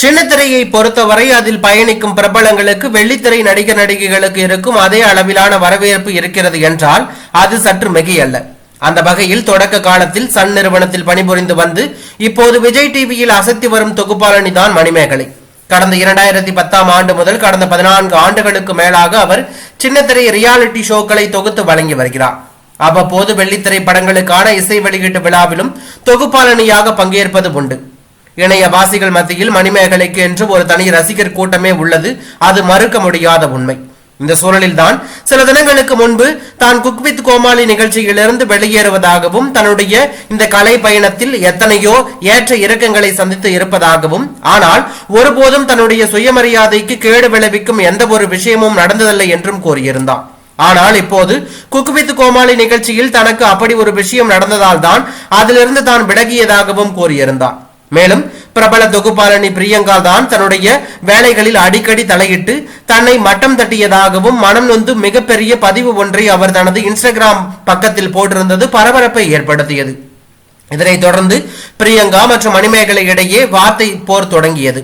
சின்னத்திரையை பொறுத்தவரை அதில் பயணிக்கும் பிரபலங்களுக்கு வெள்ளித்திரை நடிகர் நடிகைகளுக்கு இருக்கும் அதே அளவிலான வரவேற்பு இருக்கிறது என்றால் அது சற்று மிகையல்ல. அந்த வகையில் தொடக்க காலத்தில் சன் நிறுவனத்தில் பணிபுரிந்து வந்து இப்போது விஜய் டிவியில் அசத்தி வரும் தொகுப்பாளனி தான் மணிமேகலை. கடந்த இரண்டாயிரத்தி பத்தாம் ஆண்டு முதல் கடந்த பதினான்கு ஆண்டுகளுக்கு மேலாக அவர் சின்னத்திரை ரியாலிட்டி ஷோக்களை தொகுத்து வழங்கி வருகிறார். அவ்வப்போது வெள்ளித்திரை படங்களுக்கான இசை வெளியீட்டு விழாவிலும் தொகுப்பாளனியாக பங்கேற்பது உண்டு. இணைய வாசிகள் மத்தியில் மணிமேகலைக்கு என்று ஒரு தனி ரசிகர் கூட்டமே உள்ளது. அது மறுக்க முடியாத உண்மை. இந்த சூழலில்தான் சில தினங்களுக்கு முன்பு தான் குக் வித் கோமாளி நிகழ்ச்சியிலிருந்து வெளியேறுவதாகவும் தன்னுடைய இந்த கலை பயணத்தில் எத்தனையோ ஏற்ற இறக்கங்களை சந்தித்து இருப்பதாகவும் ஆனால் ஒருபோதும் தன்னுடைய சுயமரியாதைக்கு கேடு விளைவிக்கும் எந்த ஒரு விஷயமும் நடந்ததில்லை என்றும் கூறியிருந்தார் ஆனால் இப்போது குக் வித் கோமாளி நிகழ்ச்சியில் தனக்கு அப்படி ஒரு விஷயம் நடந்ததால் தான் அதிலிருந்து தான் விலகியதாகவும் கூறியிருந்தார் மேலும் பிரபல தொகுப்பாளனி பிரியங்கா தான் தன்னுடைய வேலைகளில் அடிக்கடி தலையிட்டு தன்னை மட்டம் தட்டியதாகவும் மனம் நொந்து மிகப்பெரிய பதிவு ஒன்றை அவர் தனது இன்ஸ்டாகிராம் பக்கத்தில் போட்டிருந்தது பரபரப்பை ஏற்படுத்தியது. இதனைத் தொடர்ந்து பிரியங்கா மற்றும் மணிமேகலை இடையே வார்த்தை போர் தொடங்கியது.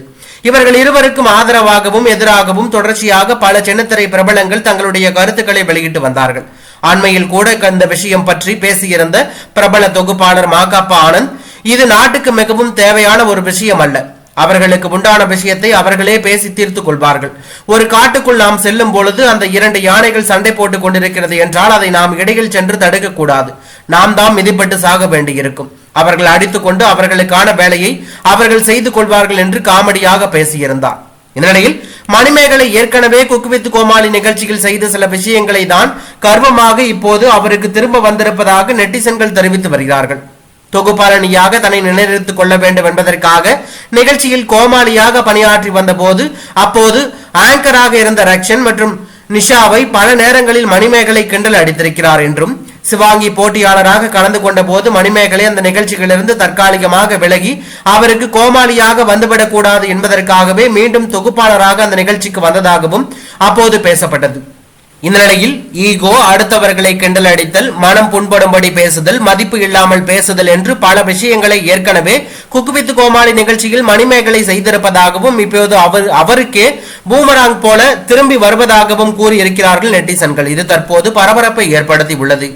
இவர்கள் இருவருக்கும் ஆதரவாகவும் எதிராகவும் தொடர்ச்சியாக பல சின்னத்திரை பிரபலங்கள் தங்களுடைய கருத்துக்களை வெளியிட்டு வந்தார்கள். அண்மையில் கூட இந்த விஷயம் பற்றி பேசியிருந்த பிரபல தொகுப்பாளர் மாகாப்பா ஆனந்த் இது நாட்டுக்கு மிகவும் தேவையான ஒரு விஷயம் அல்ல. அவர்களுக்கு உண்டான விஷயத்தை அவர்களே பேசி தீர்த்து கொள்வார்கள். ஒரு காட்டுக்குள் நாம் செல்லும் பொழுது அந்த இரண்டு யானைகள் சண்டை போட்டுக் கொண்டிருக்கிறது என்றால் அதை நாம் இடையில் சென்று தடுக்க கூடாது நாம் தான் மிதிப்பட்டு சாக வேண்டியிருக்கும். அவர்கள் அடித்துக்கொண்டு அவர்களுக்கான வேலையை அவர்கள் செய்து கொள்வார்கள் என்று காமெடியாக பேசியிருந்தார். இந்நிலையில் மணிமேகலை ஏற்கனவே குக்குவித்து கோமாளி நிகழ்ச்சியில் செய்த சில விஷயங்களை தான் கர்வமாக இப்போது அவருக்கு திரும்ப வந்திருப்பதாக நெட்டிசன்கள் தெரிவித்து வருகிறார்கள். தொகுப்பாளனியாக தன்னை நிலைநிறுத்திக் கொள்ள வேண்டும் என்பதற்காக நிகழ்ச்சியில் கோமாளியாக பணியாற்றி வந்தபோது அப்போது ஆங்கராக இருந்த ரக்ஷன் மற்றும் நிஷாவை பல நேரங்களில் மணிமேகலை கிண்டல் அடித்திருக்கிறார் என்றும் சிவாங்கி போட்டியாளராக கலந்து கொண்ட போது மணிமேகலை அந்த நிகழ்ச்சிகளிலிருந்து தற்காலிகமாக விலகி அவருக்கு கோமாளியாக வந்துவிடக்கூடாது என்பதற்காகவே மீண்டும் தொகுப்பாளராக அந்த நிகழ்ச்சிக்கு வந்ததாகவும் அப்போது பேசப்பட்டது. இந்த நிலையில் ஈகோ அடுத்தவர்களை கிண்டல் அடித்தல் மனம் புண்படும்படி பேசுதல் மதிப்பு இல்லாமல் பேசுதல் என்று பல விஷயங்களை ஏற்கனவே குக்குவித்து கோமாளி நிகழ்ச்சியில் மணிமேகலை செய்திருப்பதாகவும் இப்போது அவர் அவருக்கே பூமராங் போல திரும்பி வருவதாகவும் கூறியிருக்கிறார்கள் நெட்டிசன்கள். இது தற்போது பரபரப்பை ஏற்படுத்தி உள்ளது